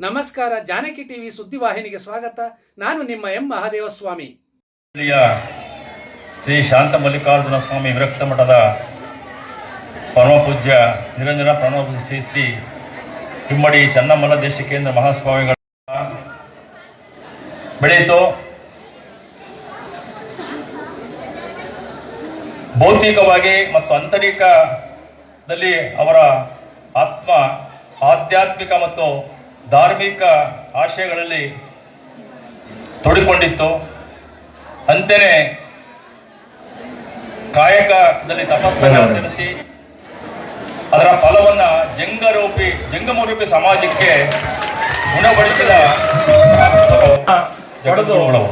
ನಮಸ್ಕಾರ, ಜಾನಕಿ ಟಿವಿ ಸುದ್ದಿವಾಹಿನಿಗೆ ಸ್ವಾಗತ. ನಾನು ನಿಮ್ಮ ಎಂ ಮಹಾದೇವಸ್ವಾಮಿ. ಸ್ವಾಮಿ ಶ್ರೀ ಶಾಂತ ಮಲ್ಲಿಕಾರ್ಜುನ ಸ್ವಾಮಿ ವಿರಕ್ತ ಮಠದ ಪರಮಪೂಜ್ಯ, ನಿರಂಜನ ಪ್ರಣವ ಶ್ರೀ ಶ್ರೀ ಹಿಮ್ಮಡಿ ದೇಶ ಕೇಂದ್ರ ಮಹಾಸ್ವಾಮಿಗಳ ಬೆಳೆಯಿತು. ಭೌತಿಕವಾಗಿ ಮತ್ತು ಆಂತರಿಕದಲ್ಲಿ ಅವರ ಆತ್ಮ, ಆಧ್ಯಾತ್ಮಿಕ ಮತ್ತು ಧಾರ್ಮಿಕ ಆಶಯಗಳಲ್ಲಿ ತೊಡಿಕೊಂಡಿತ್ತು. ಅಂತೇನೆ ಕಾಯಕದಲ್ಲಿ ತಪಸ್ಸನ್ನು ಆಚರಿಸಿ ಅದರ ಫಲವನ್ನ ಜಂಗರೂಪಿ ಜಂಗಮರೂಪಿ ಸಮಾಜಕ್ಕೆ ಗುಣಪಡಿಸಿದ ಆನೆಕರೋಟಿನ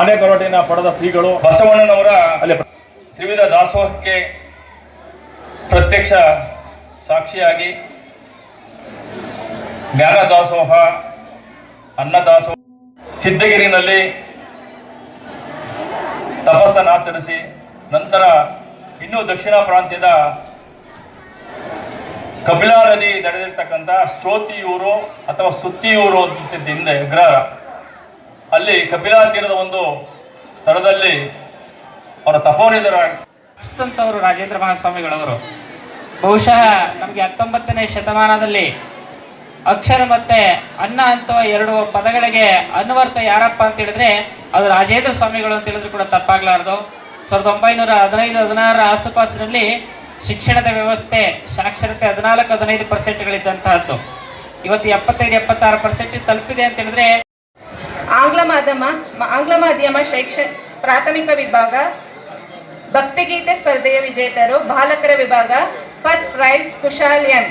ಆನೆಕೊರಟಿನ ಪಡೆದ ಶ್ರೀಗಳು. ಬಸವಣ್ಣನವರ ಅಲ್ಲಿ ತ್ರಿವಿಧ ದಾಸೋಹಕ್ಕೆ ಪ್ರತ್ಯಕ್ಷ ಸಾಕ್ಷಿಯಾಗಿ ಜ್ಞಾನ ದಾಸೋಹ ಅನ್ನದಾಸೋಹ, ಸಿದ್ಧಗಿರಿನಲ್ಲಿ ತಪಸ್ಸನ್ನು ಆಚರಿಸಿ ನಂತರ ಇನ್ನೂ ದಕ್ಷಿಣ ಪ್ರಾಂತ್ಯದ ಕಪಿಲಾ ನದಿ ನಡೆದಿರ್ತಕ್ಕಂಥ ಶ್ರೋತಿಯೂರು ಅಥವಾ ಸುತ್ತಿಯೂರು ಅಂತ ಹಿಂದೆ ವಿಗ್ರಹ. ಅಲ್ಲಿ ಕಪಿಲಾ ತೀರದ ಒಂದು ಸ್ಥಳದಲ್ಲಿ ಅವರ ತಪೋನಿಧರಾಗಿ ರಾಜೇಂದ್ರ ಮಹಾಸ್ವಾಮಿಗಳವರು. ಬಹುಶಃ ನಮಗೆ ಹತ್ತೊಂಬತ್ತನೇ ಶತಮಾನದಲ್ಲಿ ಅಕ್ಷರ ಮತ್ತೆ ಅನ್ನ ಅಂತ ಎರಡು ಪದಗಳಿಗೆ ಅನ್ವರ್ಥ ಯಾರಪ್ಪ ಅಂತ ಹೇಳಿದ್ರೆ, ಅದು ರಾಜೇಂದ್ರ ಸ್ವಾಮಿಗಳು ಅಂತ ಹೇಳಿದ್ರು ಕೂಡ ತಪ್ಪಾಗ್ಲಾರ್ದು. ಸಾವಿರದ ಒಂಬೈನೂರ ಹದಿನೈದು, ಹದಿನಾರರ ಆಸುಪಾಸಿನಲ್ಲಿ ಶಿಕ್ಷಣದ ವ್ಯವಸ್ಥೆ ಸಾಕ್ಷರತೆ ಹದಿನಾಲ್ಕು, ಹದಿನೈದು ಪರ್ಸೆಂಟ್ಗಳಿದ್ದಂತಹದ್ದು. ಇವತ್ತು ಎಪ್ಪತ್ತೈದು, ಎಪ್ಪತ್ತಾರು ಪರ್ಸೆಂಟ್ ತಲುಪಿದೆ ಅಂತ ಹೇಳಿದ್ರೆ, ಆಂಗ್ಲ ಮಾಧ್ಯಮ ಆಂಗ್ಲ ಮಾಧ್ಯಮ ಶೈಕ್ಷ, ಪ್ರಾಥಮಿಕ ವಿಭಾಗ, ಭಕ್ತಿಗೀತೆ ಸ್ಪರ್ಧೆಯ ವಿಜೇತರು, ಬಾಲಕರ ವಿಭಾಗ, ಫಸ್ಟ್ ಪ್ರೈಸ್ ಕುಶಾಲ್ ಎಂ